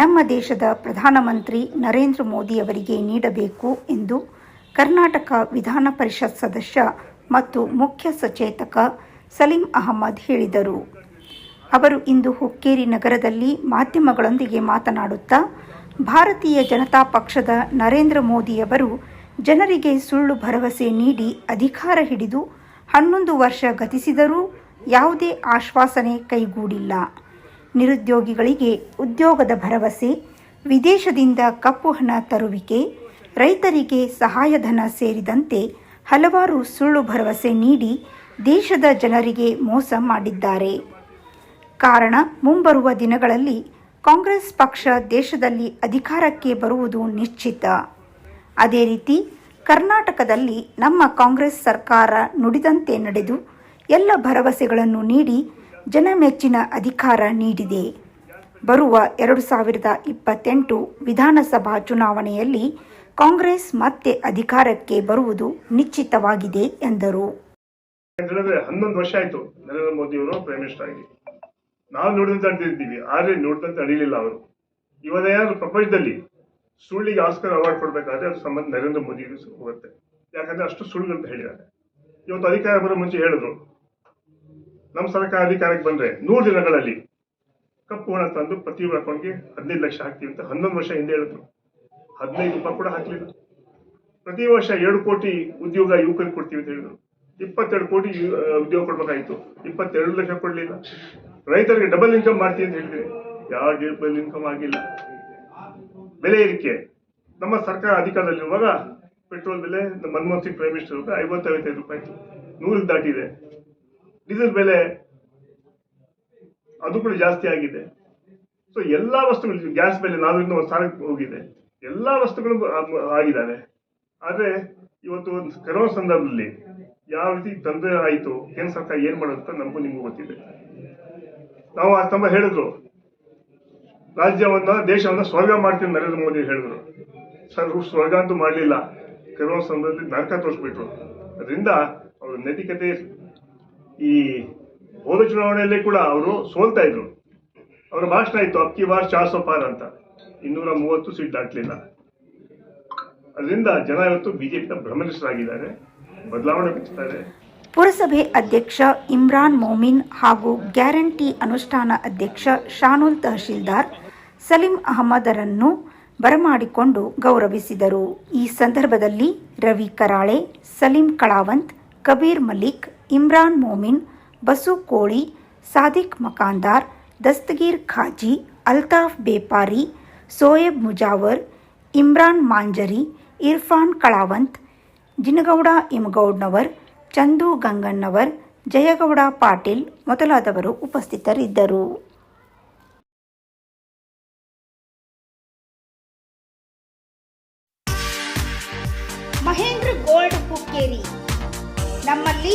ನಮ್ಮ ದೇಶದ ಪ್ರಧಾನಮಂತ್ರಿ ನರೇಂದ್ರ ಮೋದಿ ಅವರಿಗೆ ನೀಡಬೇಕು ಎಂದು ಕರ್ನಾಟಕ ವಿಧಾನ ಪರಿಷತ್ ಸದಸ್ಯ ಮತ್ತು ಮುಖ್ಯ ಸಚೇತಕ ಸಲೀಂ ಅಹಮದ್ ಹೇಳಿದರು. ಅವರು ಇಂದು ಹುಕ್ಕೇರಿ ನಗರದಲ್ಲಿ ಮಾಧ್ಯಮಗಳೊಂದಿಗೆ ಮಾತನಾಡುತ್ತಾ, ಭಾರತೀಯ ಜನತಾ ಪಕ್ಷದ ನರೇಂದ್ರ ಮೋದಿಯವರು ಜನರಿಗೆ ಸುಳ್ಳು ಭರವಸೆ ನೀಡಿ ಅಧಿಕಾರ ಹಿಡಿದು ಹನ್ನೊಂದು ವರ್ಷ ಗತಿಸಿದರೂ ಯಾವುದೇ ಆಶ್ವಾಸನೆ ಕೈಗೂಡಿಲ್ಲ. ನಿರುದ್ಯೋಗಿಗಳಿಗೆ ಉದ್ಯೋಗದ ಭರವಸೆ, ವಿದೇಶದಿಂದ ಕಪ್ಪು ಹಣ ತರುವಿಕೆ, ರೈತರಿಗೆ ಸಹಾಯಧನ ಸೇರಿದಂತೆ ಹಲವಾರು ಸುಳ್ಳು ಭರವಸೆ ನೀಡಿ ದೇಶದ ಜನರಿಗೆ ಮೋಸ ಮಾಡಿದ್ದಾರೆ. ಕಾರಣ, ಮುಂಬರುವ ದಿನಗಳಲ್ಲಿ ಕಾಂಗ್ರೆಸ್ ಪಕ್ಷ ದೇಶದಲ್ಲಿ ಅಧಿಕಾರಕ್ಕೆ ಬರುವುದು ನಿಶ್ಚಿತ. ಅದೇ ರೀತಿ, ಕರ್ನಾಟಕದಲ್ಲಿ ನಮ್ಮ ಕಾಂಗ್ರೆಸ್ ಸರ್ಕಾರ ನುಡಿದಂತೆ ನಡೆದು ಎಲ್ಲ ಭರವಸೆಗಳನ್ನು ನೀಡಿ ಜನಮೆಚ್ಚಿನ ಅಧಿಕಾರ ನೀಡಿದೆ. ಬರುವ ಎರಡು ಸಾವಿರದ ಇಪ್ಪತ್ತೆಂಟು ವಿಧಾನಸಭಾ ಚುನಾವಣೆಯಲ್ಲಿ ಕಾಂಗ್ರೆಸ್ ಮತ್ತೆ ಅಧಿಕಾರಕ್ಕೆ ಬರುವುದು ನಿಶ್ಚಿತವಾಗಿದೆ, ಎಂದರು. ಹನ್ನೊಂದು ವರ್ಷ ಆಯಿತು ನರೇಂದ್ರ ಮೋದಿ ಅವರು ಪ್ರೈಮ್ ಮಿನಿಸ್ಟರ್ ಆಗಿ. ನಾವು ನೋಡಿದಂತೆ ಅಡ್ದಿದ್ದೀವಿ ಆದರೆ ನೋಡಿದಂತೆ ಅಡಿಲಿಲ್ಲ ಅವರು. ಇವಾಗ ಏನಾದ್ರು ಪ್ರಪಂಚದಲ್ಲಿ ಸುಳ್ಳಿಗೆ ಆಸ್ಕರ್ ಅವಾರ್ಡ್ ಕೊಡ್ಬೇಕಾದ್ರೆ ಅದು ಸಂಬಂಧ ನರೇಂದ್ರ ಮೋದಿ ಹೋಗುತ್ತೆ. ಯಾಕಂದ್ರೆ ಅಷ್ಟು ಸುಳ್ಳು ಅಂತ ಹೇಳಿದ್ದಾರೆ. ಇವತ್ತು ಅಧಿಕಾರ ಬರೋ ಮುಂಚೆ ಹೇಳಿದ್ರು. ನಮ್ಮ ಸರ್ಕಾರ ಅಧಿಕಾರಕ್ಕೆ ಬಂದ್ರೆ ನೂರು ದಿನಗಳಲ್ಲಿ ಕಪ್ಪು ಹಣ ತಂದು ಪ್ರತಿಯೊಬ್ಬರ ಅಕೌಂಟ್ಗೆ ಹದಿನೈದು ಲಕ್ಷ ಹಾಕ್ತೀವಿ ಅಂತ ಹನ್ನೊಂದು ವರ್ಷ ಹಿಂದೆ ಹೇಳಿದ್ರು. ಹದಿನೈದು ರೂಪಾಯಿ ಕೂಡ ಹಾಕ್ಲಿಲ್ಲ. ಪ್ರತಿ ವರ್ಷ ಎರಡು ಕೋಟಿ ಉದ್ಯೋಗ ಯುವಕರಿಗೆ ಕೊಡ್ತೀವಿ ಅಂತ ಹೇಳಿದ್ರು. ಇಪ್ಪತ್ತೆರಡು ಕೋಟಿ ಉದ್ಯೋಗ ಕೊಡ್ಬೇಕಾಯ್ತು. ಇಪ್ಪತ್ತೆರಡು ಲಕ್ಷ ಕೊಡ್ಲಿಲ್ಲ. ರೈತರಿಗೆ ಡಬಲ್ ಇನ್ಕಮ್ ಮಾಡ್ತೀವಿ ಅಂತ ಹೇಳಿದ್ರೆ ಯಾವ ಡಬಲ್ ಇನ್ಕಮ್ ಆಗಿಲ್ಲ. ಬೆಲೆ ಏರಿಕೆ. ನಮ್ಮ ಸರ್ಕಾರ ಅಧಿಕಾರದಲ್ಲಿರುವಾಗ ಪೆಟ್ರೋಲ್ ಬೆಲೆ ಮನಮೋಹನ್ ಸಿಂಗ್ ಪ್ರೈಮ್ ಮಿನಿಸ್ಟರ್ ಐವತ್ತೈವತ್ತೈದು ರೂಪಾಯಿ ನೂರಿಗೆ ದಾಟಿದೆ. ಡೀಸೆಲ್ ಬೆಲೆ ಅದು ಕೂಡ ಜಾಸ್ತಿ ಆಗಿದೆ. ಸೊ ಎಲ್ಲ ವಸ್ತುಗಳು ಗ್ಯಾಸ್ ಬೆಲೆ ನಾಲ್ಕರಿಂದ ಒಂದು ಸಾವಿರಕ್ಕೆ ಹೋಗಿದೆ. ಎಲ್ಲ ವಸ್ತುಗಳು ಆಗಿದ್ದಾವೆ. ಆದರೆ ಇವತ್ತು ಒಂದು ಕರೋನಾ ಸಂದರ್ಭದಲ್ಲಿ ಯಾವ ರೀತಿ ತೊಂದರೆ ಆಯಿತು, ಕೇಂದ್ರ ಸರ್ಕಾರ ಏನು ಮಾಡೋದು ಅಂತ ನಮಗೂ ನಿಮಗೂ ಗೊತ್ತಿದೆ. ನಾವು ಆ ತಮ್ಮ ಹೇಳಿದ್ರು. ರಾಜ್ಯವನ್ನ, ದೇಶವನ್ನ ಸ್ವರ್ಗ ಮಾಡ್ತೀನಿ ನರೇಂದ್ರ ಮೋದಿ ಹೇಳಿದ್ರು. ಸರ್ ಸ್ವರ್ಗ ಅಂತೂ ಮಾಡಲಿಲ್ಲ. ಕರೋನಾ ಸಂದರ್ಭದಲ್ಲಿ ನರಕ ತೋರಿಸ್ಬಿಟ್ರು. ಅದರಿಂದ ಅವರ ನೈತಿಕತೆ ಈ ಹೋದ ಚುನಾವಣೆಯಲ್ಲಿ ಕೂಡ ಅವರು ಸೋಲ್ತಾ ಇದ್ರು. ಅವರ ಭಾಷಣ ಇತ್ತು ಅಕ್ಕಿ ಬಾರ್ ಚಾರ್ ಅಂತ. ಇನ್ನೂರ ಮೂವತ್ತು ಸೀಟ್ ದಾಟ್ಲಿಲ್ಲ. ಅದರಿಂದ ಜನ ಇವತ್ತು ಬಿಜೆಪಿನ ಭ್ರಮನಿಷ್ಠರಾಗಿದ್ದಾರೆ, ಬದಲಾವಣೆ ಬಯಸ್ತಾರೆ ಪುರಸಭೆ ಅಧ್ಯಕ್ಷ ಇಮ್ರಾನ್ ಮೊಮಿನ್ ಹಾಗೂ ಗ್ಯಾರಂಟಿ ಅನುಷ್ಠಾನ ಅಧ್ಯಕ್ಷ ಶಾನುಲ್ ತಹಶೀಲ್ದಾರ್ ಸಲೀಂ ಅಹಮದರನ್ನು ಬರಮಾಡಿಕೊಂಡು ಗೌರವಿಸಿದರು. ಈ ಸಂದರ್ಭದಲ್ಲಿ ರವಿ ಕರಾಳೆ, ಸಲೀಂ ಕಳಾವಂತ್, ಕಬೀರ್ ಮಲಿಕ್ ಇಮ್ರಾನ್ ಮೋಮಿನ್, ಬಸು ಕೋಳಿ, ಸಾದಿಕ್ ಮಕಾಂದಾರ್, ದಸ್ತಗೀರ್ ಖಾಜಿ, ಅಲ್ತಾಫ್ ಬೇಪಾರಿ, ಸೋಯಬ್ ಮುಜಾವರ್, ಇಮ್ರಾನ್ ಮಾಂಜರಿ, ಇರ್ಫಾನ್ ಕಳಾವಂತ್, ಜಿನಗೌಡ ಇಮಗೌಡ್ನವರ್, ಚಂದು ಗಂಗಣ್ಣವರ್, ಜಯಗೌಡ ಪಾಟೀಲ್ ಮೊದಲಾದವರು ಉಪಸ್ಥಿತರಿದ್ದರು. ಮಹೇಂದ್ರ ಗೋಲ್ಡ್ ಹುಕ್ಕೇರಿ ನಮ್ಮಲ್ಲಿ